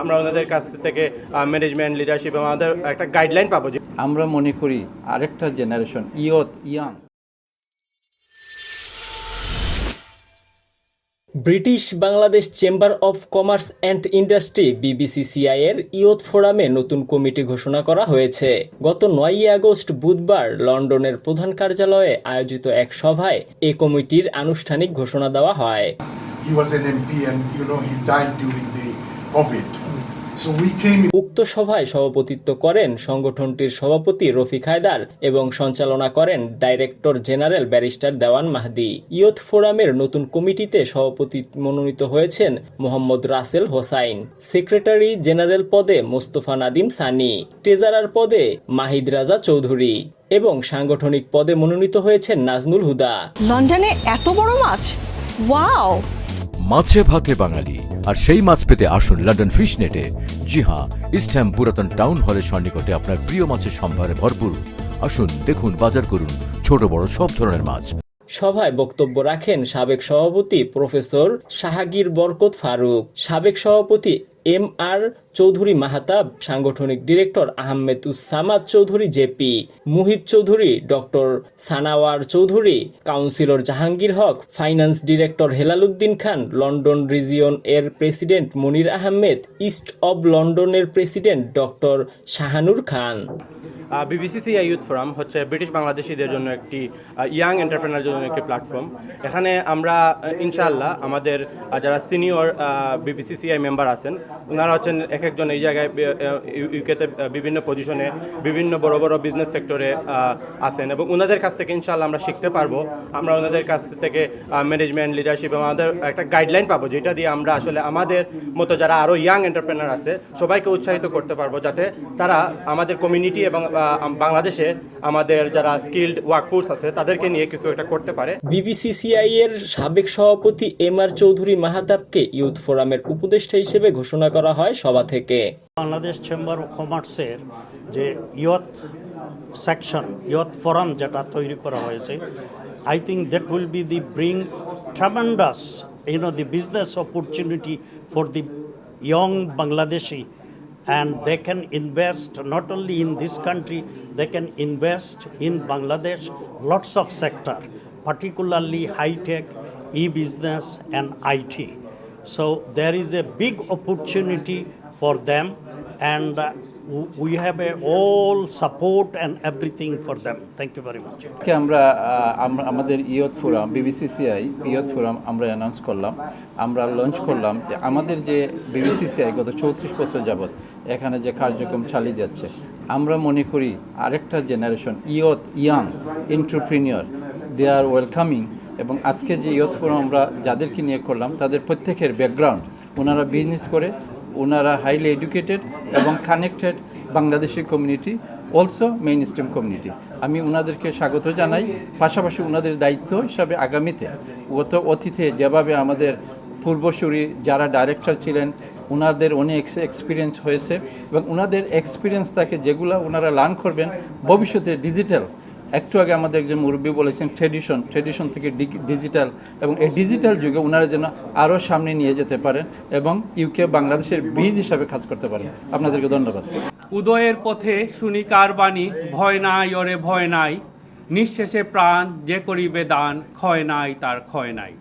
আমরা ওনাদের কাছ থেকে ম্যানেজমেন্ট লিডারশিপ এবং আমাদের একটা গাইডলাইন পাবো যে আমরা মনে করি আরেকটা generation youth young. British Bangladesh chamber of commerce and industry BBCCI এর ইয়ত ফোরামে নতুন কমিটি ঘোষণা করা হয়েছে। গত নয়ই আগস্ট বুধবার লন্ডনের প্রধান কার্যালয়ে আয়োজিত এক সভায় এ কমিটির আনুষ্ঠানিক ঘোষণা দেওয়া হয়। He was an MP and you know he died during the COVID. উক্ত সভায় সভাপতিত্ব করেন সংগঠনটির সভাপতি রফিক হায়দার এবং সঞ্চালনা করেন director general barrister Dewan Mahdi. Youth ফোরামের নতুন কমিটিতে সভাপতি মনোনীত হয়েছেন মোহাম্মদ রাসেল হোসাইন সেক্রেটারি জেনারেল পদে মোস্তফা নাদিম সানি ট্রেজারার পদে মাহিদ রাজা চৌধুরী এবং সাংগঠনিক পদে মনোনীত হয়েছেন নাজমুল হুদা। লন্ডনে এত বড় মাছ? ওয়াও! মাছে ভাতে বাঙালি। আর সেই মাছ পেতে আসুন লন্ডন ফিশ নেটে জি হ্যাঁ ইস্টহ্যাম পুরাতন টাউন হলের সন্নিকটে আপনার প্রিয় মাছের সম্ভারে ভরপুর। আসুন, দেখুন, বাজার করুন। ছোট, বড়, সব ধরনের মাছ। সভায় বক্তব্য রাখেন সাবেক সভাপতি প্রফেসর শাহাগীর বরকত ফারুক। সাবেক সভাপতি এম আর চৌধুরী মাহাতাব সাংগঠনিক director Ahmed Usamad Chowdhury, JP Muhit Chowdhury, doctor Sanawar Chowdhury, councillor Jahangir Haque, finance director Helaluddin Khan, London region এর president Monir Ahmed, east of লন্ডনের president doctor Shahanur Khan. BBCCI youth forum হচ্ছে British বাংলাদেশিদের জন্য একটি young entrepreneur জন্য একটি platform এখানে আমরা ইনশাআল্লাহ আমাদের যারা সিনিয়র বিবিসিসিআই মেম্বার আছেন ওনারা হচ্ছেন এক একজন এই জায়গায় ইউকেতে বিভিন্ন পজিশনে বিভিন্ন বড় বড় বিজনেস সেক্টরে আছেন এবং ওনাদের কাছ থেকে ইনশাআল্লাহ আমরা শিখতে পারব। আমরা ওনাদের কাছ থেকে ম্যানেজমেন্ট লিডারশিপ এবং আমাদের একটা গাইডলাইন পাবো, যেটা দিয়ে আমরা আসলে আমাদের মতো যারা আরও ইয়াং এন্টারপ্রেনার আছে, সবাইকে উৎসাহিত করতে পারব যাতে তারা আমাদের কমিউনিটি এবং বাংলাদেশে আমাদের যারা স্কিল্ড ওয়ার্কফোর্স আছে, তাদেরকে নিয়ে কিছু একটা করতে পারে। বিবিসিসিআই এর সাবেক সভাপতি এম আর চৌধুরী মাহাতাবকে ইউথ ফোরামের উপদেষ্টা হিসেবে ঘোষণা ঘোষণা করা হয় সভা থেকে। বাংলাদেশ চেম্বার অফ কমার্সের যে ইয়ত সেকশন ইয়ত ফোরাম যেটা তৈরি করা হয়েছে I think that will be the bring tremendous you know the business opportunity for the young Bangladeshi and they can invest not only in this country they can invest in Bangladesh lots of sector particularly hitech e business and IT so there is a big opportunity for them and uh, we have a all support and everything for them. Thank you very much. Ah, আমরা আমাদের youth forum BBCCI youth forum আমরা announce করলাম। আমরা launch করলাম যে আমাদের যে BBCCI গত চৌত্রিশ বছর যাবৎ এখানে যে কার্যক্রম চালিয়ে যাচ্ছে আমরা মনে করি আরেকটা generation youth young entrepreneur they are welcoming এবং আজকে যে ইয়ত ফোরাম আমরা যাদেরকে নিয়ে করলাম, তাদের প্রত্যেকের ব্যাকগ্রাউন্ড ওনারা বিজনেস করে, ওনারা হাইলি এডুকেটেড এবং connected Bangladeshi community also mainstream community আমি ওনাদেরকে স্বাগত জানাই, পাশাপাশি ওনাদের দায়িত্ব হিসাবে আগামীতে গত অতীতে যেভাবে আমাদের পূর্বসূরি যারা ডাইরেক্টর ছিলেন ওনাদের অনেক এক্সপিরিয়েন্স হয়েছে এবং ওনাদের এক্সপিরিয়েন্স থাকে যেগুলো ওনারা লার্ন করবেন, ভবিষ্যতে ডিজিটাল একটু আগে আমাদের একজন মুরব্বী বলেছেন ট্রেডিশন ট্রেডিশন থেকে ডিজিটাল এবং এই ডিজিটাল যুগে ওনারা যেন আরও সামনে নিয়ে যেতে পারেন এবং ইউকে বাংলাদেশের বীজ হিসাবে কাজ করতে পারেন। আপনাদেরকে ধন্যবাদ। উদয়ের পথে শুনি কার বাণী, ভয় নাই অরে ভয় নাই, নিঃশেষে প্রাণ যে করিবে দান, ক্ষয় নাই তার ক্ষয় নাই।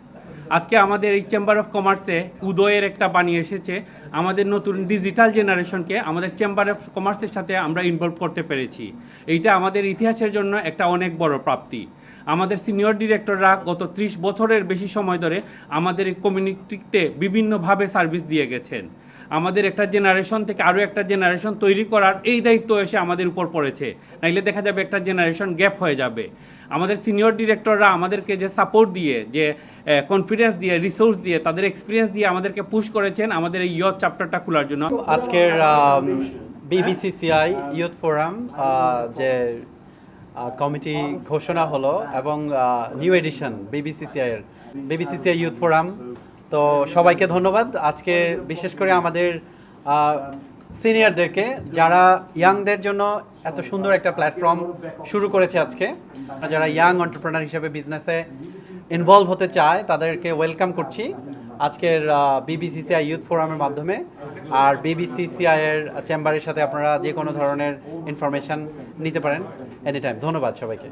আজকে আমাদের এই চেম্বার অফ কমার্সে উদয়ের একটা বাণী এসেছে। আমাদের নতুন ডিজিটাল জেনারেশনকে আমাদের চেম্বার অফ কমার্সের সাথে আমরা ইনভলভ করতে পেরেছি। এইটা আমাদের ইতিহাসের জন্য একটা অনেক বড় প্রাপ্তি। আমাদের সিনিয়র ডিরেক্টররা গত ত্রিশ বছরের বেশি সময় ধরে আমাদের এই কমিউনিটিতে বিভিন্নভাবে সার্ভিস দিয়ে গেছেন। আমাদের একটা জেনারেশন থেকে আরও একটা জেনারেশন তৈরি করার এই দায়িত্ব এসে আমাদের উপর পড়েছে। নাইলে দেখা যাবে একটা জেনারেশন গ্যাপ হয়ে যাবে। আমাদের সিনিয়র ডিরেক্টররা আমাদেরকে যে সাপোর্ট দিয়ে, যে কনফিডেন্স দিয়ে রিসোর্স দিয়ে, তাদের এক্সপিরিয়েন্স দিয়ে আমাদেরকে পুশ করেছেন আমাদের এই ইয়ত চ্যাপ্টারটা খোলার জন্য। আজকের বিবিসিসিআই ইউথ ফোরাম যে কমিটি ঘোষণা হলো এবং নিউ এডিশন বিবিসিসিআই এর বিবিসিসিআই ইউথ ফোরাম তো সবাইকে ধন্যবাদ। আজকে বিশেষ করে আমাদের সিনিয়রদেরকে যারা ইয়াংদের জন্য এত সুন্দর একটা প্ল্যাটফর্ম শুরু করেছে আজকে। যারা ইয়াং এন্টারপ্রেনার হিসেবে বিজনেসে ইনভলভ হতে চায়, তাদেরকে ওয়েলকাম করছি আজকের বিবিসিসিআই ইউথ ফোরামের মাধ্যমে। আর বিবিসিসিআই এর চেম্বারের সাথে আপনারা যে কোনো ধরনের ইনফরমেশন নিতে পারেন এনি টাইম ধন্যবাদ সবাইকে।